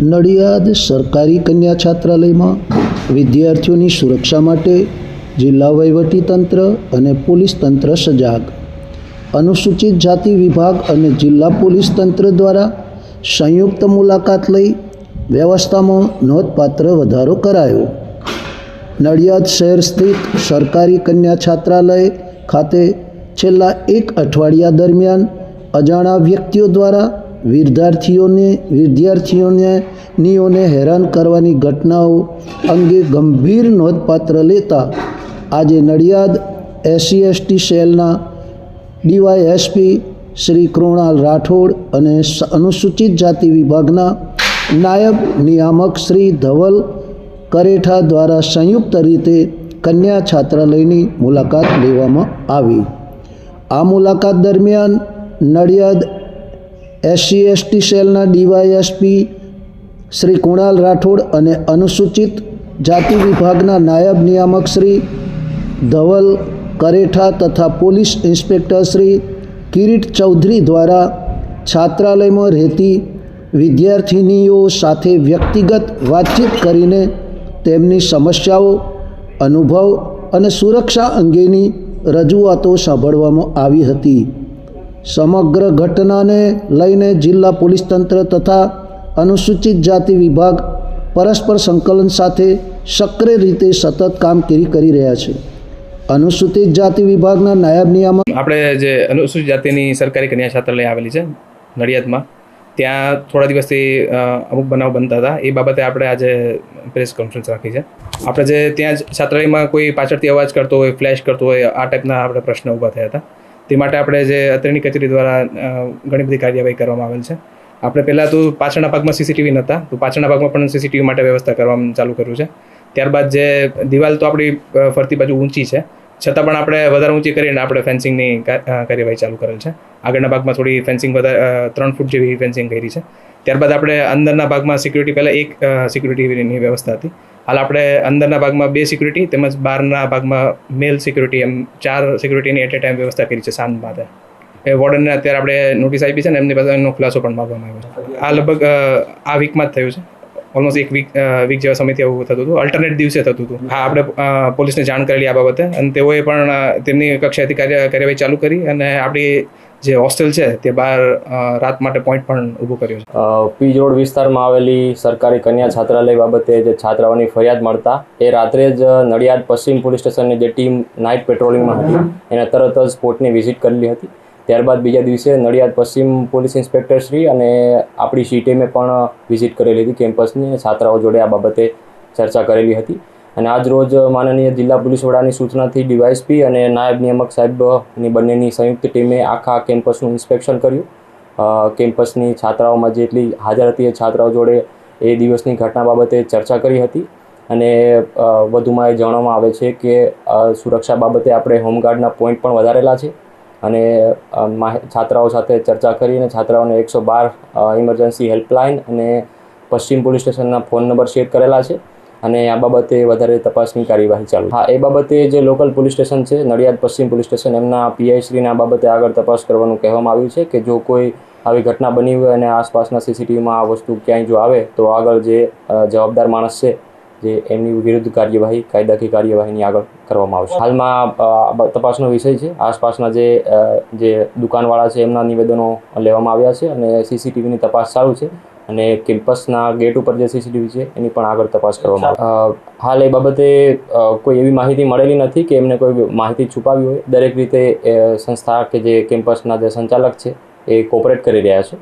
નડિયાદ સરકારી કન્યા છાત્રાલયમાં વિદ્યાર્થીઓની સુરક્ષા માટે જિલ્લા વહીવટીતંત્ર અને પોલીસ તંત્ર સજાગ. અનુસૂચિત જાતિ વિભાગ અને જિલ્લા પોલીસ તંત્ર દ્વારા સંયુક્ત મુલાકાત લઈ વ્યવસ્થામાં નોંધપાત્ર વધારો કરાયો. નડિયાદ શહેર સ્થિત સરકારી કન્યા છાત્રાલય ખાતે છેલ્લા એક અઠવાડિયા દરમિયાન અજાણા વ્યક્તિઓ દ્વારા વિદ્યાર્થીઓને વિદ્યાર્થીઓને નીઓને હેરાન કરવાની ઘટનાઓ અંગે ગંભીર નોંધપાત્ર લેતા આજે નડિયાદ એસસી એસટી સેલના ડીવાયએસપી શ્રી કૃણાલ રાઠોડ અને અનુસૂચિત જાતિ વિભાગના નાયબ નિયામક શ્રી ધવલ કરેઠા દ્વારા સંયુક્ત રીતે કન્યા છાત્રાલયની મુલાકાત લેવામાં આવી. આ મુલાકાત દરમિયાન નડિયાદ એસસી એસટી સેલના ડીવાયએસપી શ્રી કુણાલ રાઠોડ અને અનુસૂચિત જાતિ વિભાગના નાયબ નિયામક શ્રી ધવલ કરેઠા તથા પોલીસ ઇન્સ્પેક્ટર શ્રી કિરીટ ચૌધરી દ્વારા છાત્રાલયમાં રહેતી વિદ્યાર્થિનીઓ સાથે વ્યક્તિગત વાતચીત કરીને તેમની સમસ્યાઓ, અનુભવ અને સુરક્ષા અંગેની રજૂઆતો સાંભળવામાં આવી હતી. સમગ્ર ઘટનાને લઈને જિલ્લા પોલીસ તંત્ર તથા અનુસૂચિત જાતિ વિભાગ પરસ્પર સંકલન સાથે સક્રિય રીતે સતત કામગીરી કરી રહ્યા છે. અનુસૂચિત જાતિ વિભાગના નાયબ નિયામક આપણે જે અનુસૂચિત જાતિની સરકારી કન્યા છાત્રાલય આવેલી છે, નડિયાદમાં, ત્યાં થોડા દિવસથી અમુક બનાવ બનતા હતા. એ બાબતે આપણે આજે પ્રેસ કોન્ફરન્સ રાખી છે. આપણે જે ત્યાં છાત્રાલયમાં કોઈ પાછળથી અવાજ કરતો હોય, ફ્લેશ કરતો હોય, આ ટાઈપના આપણે પ્રશ્ન ઊભા થયા હતા. તે માટે આપણે જે અત્રેની કચેરી દ્વારા ઘણી બધી કાર્યવાહી કરવામાં આવેલ છે. આપણે પહેલાં તો પાછળના ભાગમાં સીસીટીવી નહોતા, તો પાછળના ભાગમાં પણ સીસીટીવી માટે વ્યવસ્થા કરવાનું ચાલુ કર્યું છે. ત્યારબાદ જે દિવાલ તો આપણી ફરતી બાજુ ઊંચી છે. છતાં પણ આપણે વધારે ઊંચી કરીને આપણે ફેન્સિંગની કાર્યવાહી ચાલુ કરેલ છે. આગળના ભાગમાં થોડી ફેન્સિંગ વધારે ત્રણ ફૂટ જેવી ફેન્સિંગ કરી છે. ત્યારબાદ આપણે અંદરના ભાગમાં સિક્યુરિટી પહેલાં એક સિક્યુરિટીની વ્યવસ્થા હતી. હાલ આપણે અંદરના ભાગમાં બે સિક્યુરિટી તેમજ બહારના ભાગમાં મેલ સિક્યુરિટી એમ ચાર સિક્યુરિટીની એટ એ ટાઈમ વ્યવસ્થા કરી છે સાંજ માટે એ વોર્ડનને અત્યારે આપણે નોટિસ આપી છે ને, એમની પાસે એનો ખુલાસો પણ માગવામાં આવ્યો છે. આ લગભગ આ વીકમાં જ થયું છે. ઓલમોસ્ટ એક વીક વીક જેવા સમયથી આવું થતું હતું. અલ્ટરનેટ દિવસે થતું હતું. હા, આપણે પોલીસને જાણ કરેલી આ બાબતે. અને તેઓએ પણ તેમની કક્ષાએથી કાર્ય, કાર્યવાહી ચાલુ કરી અને આપણી જે હોસ્ટેલ છે, તે બહાર રાત માટે પોઈન્ટ પણ ઊભું કર્યો છે. પીજ રોડ વિસ્તારમાં આવેલી સરકારી કન્યા છાત્રાલય બાબતે જે છાત્રાઓની ફરિયાદ મળતા, એ રાત્રે જ નડિયાદ પશ્ચિમ પોલીસ સ્ટેશનની જે ટીમ નાઇટ પેટ્રોલિંગમાં હતી, એને તરત જ સ્પોટની વિઝિટ કરેલી હતી. ત્યારબાદ બીજા દિવસે નડિયાદ પશ્ચિમ પોલીસ ઇન્સ્પેક્ટર શ્રી અને આપણી સી ટીમે પણ વિઝિટ કરેલી હતી કેમ્પસની છાત્રાઓ જોડે આ બાબતે ચર્ચા કરેલી હતી. અને આજ રોજ માનનીય જિલ્લા પોલીસ વડાની સૂચનાથી ડીવાયસપી અને નાયબ નિયામક સાહેબની બંનેની સંયુક્ત ટીમે આખા કેમ્પસનું ઇન્સ્પેક્શન કર્યું. કેમ્પસની છાત્રાઓમાં જેટલી હાજર હતી એ છાત્રાઓ જોડે એ દિવસની ઘટના બાબતે ચર્ચા કરી હતી. અને વધુમાં એ જણાવવામાં આવે છે કે સુરક્ષા બાબતે આપણે હોમગાર્ડના પોઈન્ટ પણ વધારેલા છે. અને છાત્રાઓ સાથે ચર્ચા કરીને છાત્રાઓને એકસો બાર ઇમરજન્સી હેલ્પલાઇન અને પશ્ચિમ પોલીસ સ્ટેશનના ફોન નંબર શેર કરેલા છે. અને આ બાબતે વધારે તપાસની કાર્યવાહી ચાલુ હા, એ બાબતે જે લોકલ પોલીસ સ્ટેશન છે, નડિયાદ પશ્ચિમ પોલીસ સ્ટેશન, એમના પીઆઈશ્રીને આ બાબતે આગળ તપાસ કરવાનું કહેવામાં આવ્યું છે કે જો કોઈ આવી ઘટના બની હોય અને આસપાસના સીસીટીવીમાં આ વસ્તુ ક્યાંય જો આવે, તો આગળ જે જવાબદાર માણસ છે, જે એમની વિરુદ્ધ કાર્યવાહી, કાયદાકીય કાર્યવાહીની આગળ કરવામાં આવશે. હાલમાં તપાસનો વિષય છે. આસપાસના જે જે દુકાનવાળા છે, એમના નિવેદનો લેવામાં આવ્યા છે અને સીસીટીવીની તપાસ ચાલુ છે. અને કેમ્પસના ગેટ ઉપર જે સીસીટીવી છે, એની પણ આગળ તપાસ કરવામાં હાલ એ બાબતે કોઈ એવી માહિતી મળેલી નથી કે એમને કોઈ માહિતી છુપાવી હોય. દરેક રીતે સંસ્થા કે જે કેમ્પસના જે સંચાલક છે, એ કોઓપરેટ કરી રહ્યા છે.